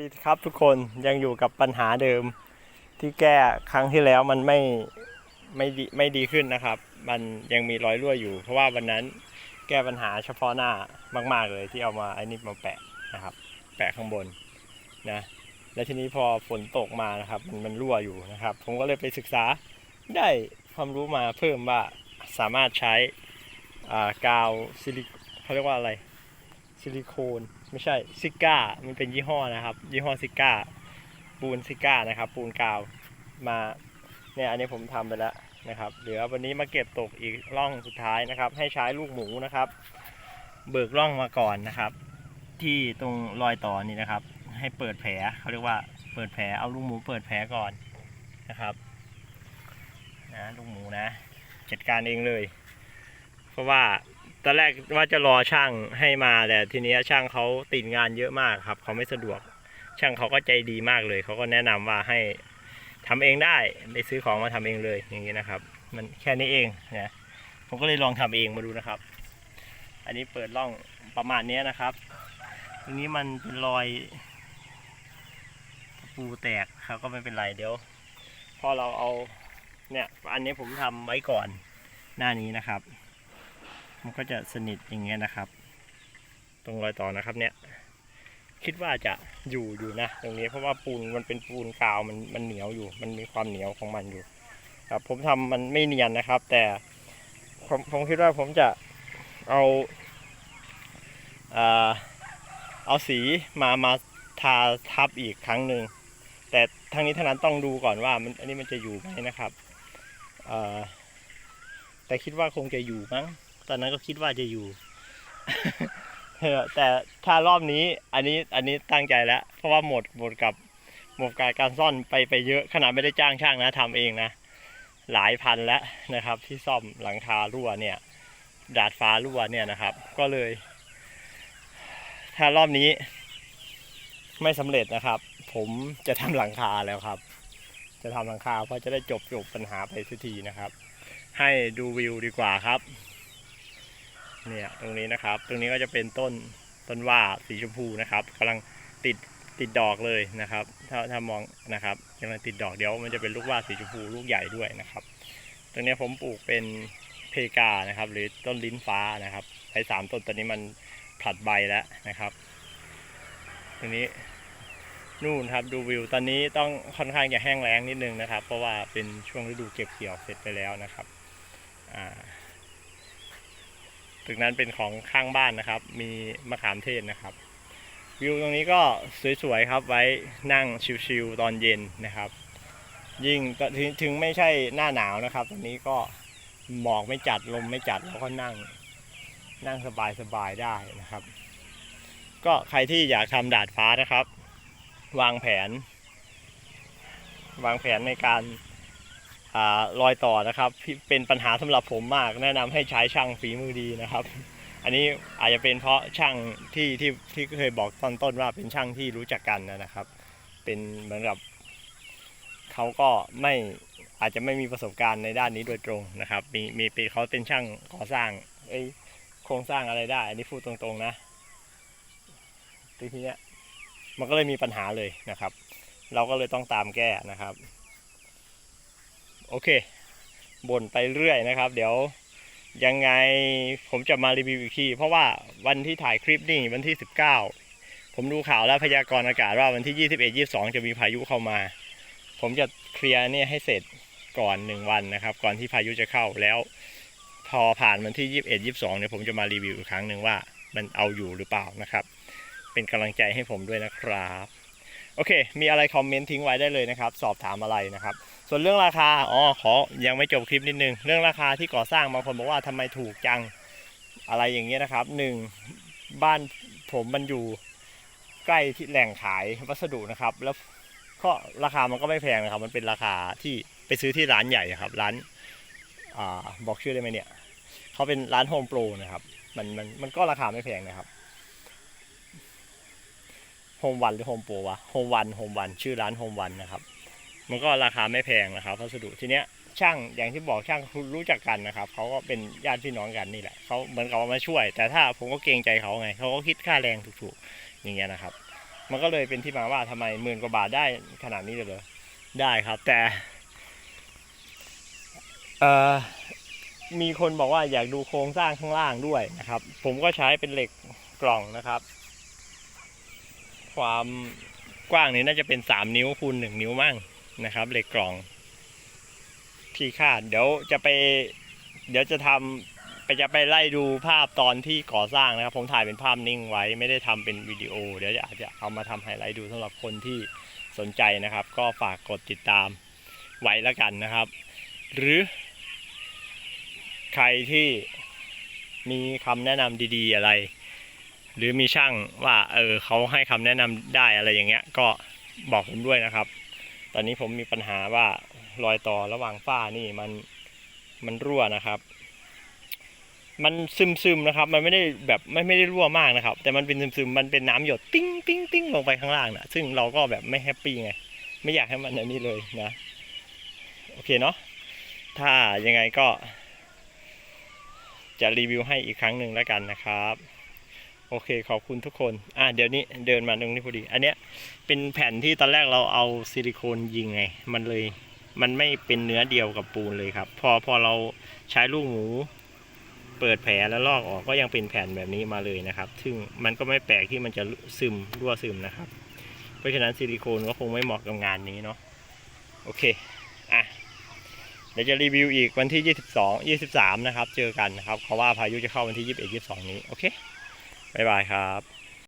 สวัสดีครับทุกคนยังอยู่กับปัญหาเดิม ที่แก้ครั้งที่แล้วมันไม่ไม่ดีไม่ดีขึ้นนะครับ มันยังมีรอยรั่วอยู่ เพราะว่าวันนั้นแก้ปัญหาเฉพาะหน้ามาก ๆเลยที่เอามาไอ้นี่มาแปะนะครับ แปะข้างบนนะและทีนี้พอฝนตกมานะครับ มันมันรั่วอยู่นะครับ ผมก็เลยไปศึกษาได้ความรู้มาเพิ่มว่าสามารถใช้อ่ากาวซิลิเขาเรียกว่าอะไรซิลิโคน ไม่ใช่ซิก้ามันเป็นยี่ห้อนะครับ ยี่ห้อซิก้าปูนซิก้านะครับ ปูนกาวมาเนี่ยอันนี้ผมทำไปแล้วนะครับ เหลือวันนี้มาเก็บตกอีกร่องสุดท้ายนะครับ ให้ใช้ลูกหมูนะครับ เบิกร่องมาก่อนนะครับ ที่ตรงรอยต่อนี่นะครับ ให้เปิดแผลเขาเรียกว่าเปิดแผลเอาลูกหมูเปิดแผลก่อนนะครับนะลูกหมูนะจัดการเองเลย เพราะว่า ตอนแรกว่าจะรอช่างให้มาแต่ทีนี้ช่างเขาติดงานเยอะมากครับเขาไม่สะดวก ช่างเขาก็ใจดีมากเลยเขาก็แนะนำว่าให้ทำเองได้ไปซื้อของมาทำเองเลยอย่างนี้นะครับ มันแค่นี้เองนะผมก็เลยลองทำเองมาดูนะครับ อันนี้เปิดร่องประมาณนี้นะครับ ตรงนี้มันเป็นรอยปูแตกครับก็ไม่เป็นไรเดี๋ยว พอเราเอาเนี่ยอันนี้ผมทำไว้ก่อนหน้านี้นะครับ มันก็จะสนิทอย่างเงี้ยนะครับ ตรงรอยต่อนะครับเนี่ย คิดว่าจะอยู่อยู่นะ ตรงนี้เพราะว่าปูนมันเป็นปูนกาวมันมันเหนียวอยู่ มันมีความเหนียวของมันอยู่ครับผมทำมันไม่เนียนนะครับ แต่ผมผมคิดว่าผมจะเอาอ่าเอาสีมามาทาทับอีกครั้งหนึ่งแต่ทั้งนี้ทั้งนั้นต้องดูก่อนว่ามันอันนี้มันจะอยู่ไหมนะครับแต่คิดว่าคงจะอยู่มั้ง ตอนนั้นก็คิดว่าจะอยู่ แต่ถ้ารอบนี้อันนี้อันนี้ตั้งใจแล้ว เพราะว่าหมดหมดกับหมดกับการซ่อนไปไปเยอะขนาดไม่ได้จ้างช่างนะทำเองนะหลายพันแล้วนะครับ ที่ซ่อมหลังคารั่วเนี่ย ดาดฟ้ารั่วเนี่ยนะครับ ก็เลย ถ้ารอบนี้ไม่สำเร็จนะครับ ผมจะทำหลังคาแล้วครับ จะทำหลังคาเพราะจะได้จบจบปัญหาไปสักทีนะครับ ให้ดูวิวดีกว่าครับ เนี่ยตรงนี้นะครับ ตรงนี้ก็จะเป็นต้นต้นว่าสีชมพูนะครับกำลังติดติดดอกเลยนะครับ ถ้าถ้ามองนะครับกำลังติดดอกเดี๋ยวมันจะเป็นลูกว่าสีชมพูลูกใหญ่ด้วยนะครับ ตรงนี้ผมปลูกเป็นเพกานะครับ หรือต้นลิ้นฟ้านะครับไอ้สามต้นตอนนี้มันผลัดใบแล้วนะครับ ตรงนี้นู่นครับดูวิวตอนนี้ต้องค่อนข้างจะแห้งแล้งนิดนึงนะครับ เพราะว่าเป็นช่วงฤดูเก็บเกี่ยวเสร็จไปแล้วนะครับอ่า ตึกนั้นเป็นของข้างบ้านนะครับ มีมะขามเทศนะครับ วิวตรงนี้ก็สวยๆครับไว้นั่งชิลๆตอนเย็นนะครับ ยิ่งถึงถึงไม่ใช่หน้าหนาวนะครับตรงนี้ก็หมอกไม่จัดลมไม่จัดแล้วก็นั่งนั่งสบายๆได้นะครับ ก็ใครที่อยากทำดาดฟ้านะครับ วางแผน วางแผนในการ รอยต่อนะครับเป็นปัญหาสำหรับผมมากแนะนำให้ใช้ช่างฝีมือดีนะครับ อันนี้อาจจะเป็นเพราะช่างที่ที่ที่เคยบอกตอนต้นว่าเป็นช่างที่รู้จักกันนะครับ เป็นเหมือนกับเขาก็ไม่อาจจะไม่มีประสบการณ์ในด้านนี้โดยตรงนะครับ มีมีเป็นเขาเป็นช่างก่อสร้างเอ้ยโครงสร้างอะไรได้ อันนี้พูดตรงๆนะทีนี้มันก็เลยมีปัญหาเลยนะครับ เราก็เลยต้องตามแก้นะครับ โอเคบ่นไปเรื่อยนะครับ เดี๋ยวยังไงผมจะมารีวิวอีกทีเพราะว่าวันที่ถ่ายคลิปนี่วันที่ 19 ผมดูข่าวแล้วพยากรณ์อากาศว่าวันที่ 21 22 จะมีพายุเข้ามา ผมจะเคลียร์เนี่ยให้เสร็จก่อน 1 วันนะครับ ก่อนที่พายุจะเข้าแล้วพอผ่านวันที่ 21 22 เนี่ยผมจะมารีวิวอีกครั้งหนึ่งว่ามันเอาอยู่หรือเปล่านะครับ เป็นกำลังใจให้ผมด้วยนะครับ โอเค มีอะไรคอมเมนต์ทิ้งไว้ได้เลยนะครับ สอบถามอะไรนะครับ ส่วนเรื่องราคาอ๋อขอยังไม่จบคลิปนิดนึง เรื่องราคาที่ก่อสร้างบางคนบอกว่าทำไมถูกจังอะไรอย่างเงี้ยนะครับหนึ่งบ้านผมมันอยู่ใกล้ที่แหล่งขายวัสดุนะครับ แล้วก็ราคามันก็ไม่แพงนะครับ มันเป็นราคาที่ไปซื้อที่ร้านใหญ่ครับ ร้านอ่าบอกชื่อได้ไหมเนี่ยเขาเป็นร้านโฮมโปรนะครับ มันมันมันก็ราคาไม่แพงนะครับโฮมวันหรือโฮมโปรวะโฮมวันโฮมวันชื่อร้านโฮมวันนะครับ มันก็ราคาไม่แพงนะครับพัสดุทีเนี้ยช่างอย่างที่บอกช่างรู้จักกันนะครับเขาก็เป็นญาติพี่น้องกันนี่แหละเขาเหมือนกับว่ามาช่วย แต่ถ้าผมก็เกรงใจเขาไงเขาก็คิดค่าแรงถูกๆอย่างเงี้ยนะครับ มันก็เลยเป็นที่มาว่าทำไมหมื่นกว่าบาทได้ขนาดนี้เลยเหรอได้ครับแต่เอ่อมีคนบอกว่าอยากดูโครงสร้างข้างล่างด้วยนะครับ ผมก็ใช้เป็นเหล็กกล่องนะครับ ความกว้างนี้น่าจะเป็นสามนิ้วคูณหนึ่งนิ้วมั่ง นะครับเหล็กกล่อง ที่คาดเดี๋ยวจะไป เดี๋ยวจะทำไปจะไปไล่ดูภาพตอนที่ก่อสร้างนะครับ ผมถ่ายเป็นภาพนิ่งไว้ ไม่ได้ทำเป็นวิดีโอ เดี๋ยวอาจจะเอามาทำไฮไลท์ดูสำหรับคนที่สนใจนะครับ ก็ฝากกดติดตามไว้แล้วกันนะครับ หรือ ใครที่มีคำแนะนำดี ๆ อะไร หรือมีช่างว่าเออเขาให้คำแนะนำได้อะไรอย่างเงี้ย ก็บอกผมด้วยนะครับ อนนี้ผมมีปัญหาว่ารอยต่อระหว่างฝ้านี่มันมันรั่วนะครับ มันซึมซึมนะครับ มันไม่ได้แบบไม่ไม่ได้รั่วมากนะครับ แต่มันเป็นซึมซึมมันเป็นน้ำหยดติ้งติ้งติ้งลงไปข้างล่างนะซึ่งเราก็แบบไม่แฮปปี้ไง ไม่อยากให้มันอันนี้เลยนะ โอเคเนาะถ้ายังไงก็ จะรีวิวให้อีกครั้งหนึ่งแล้วกันนะครับ โอเคขอบคุณทุกคน อะเดี๋ยวนี้เดินมาตรงนี้พอดี อันเนี้ยเป็นแผ่นที่ตอนแรกเราเอาซิลิโคนยิงไง มันเลยมันไม่เป็นเนื้อเดียวกับปูนเลยครับ พอพอเราใช้ลูกหมูเปิดแผลแล้วลอกออกก็ยังเป็นแผ่นแบบนี้มาเลยนะครับ ซึ่งมันก็ไม่แปลกที่มันจะซึมรั่วซึมนะครับ เพราะฉะนั้นซิลิโคนก็คงไม่เหมาะกับงานนี้เนาะ โอเค อะ เดี๋ยวจะรีวิวอีกวันที่ 22 23 นะครับ เจอกันนะครับ เพราะว่าพายุจะเข้าวันที่ 21 22 นี้ โอเค บ๊ายบายครับ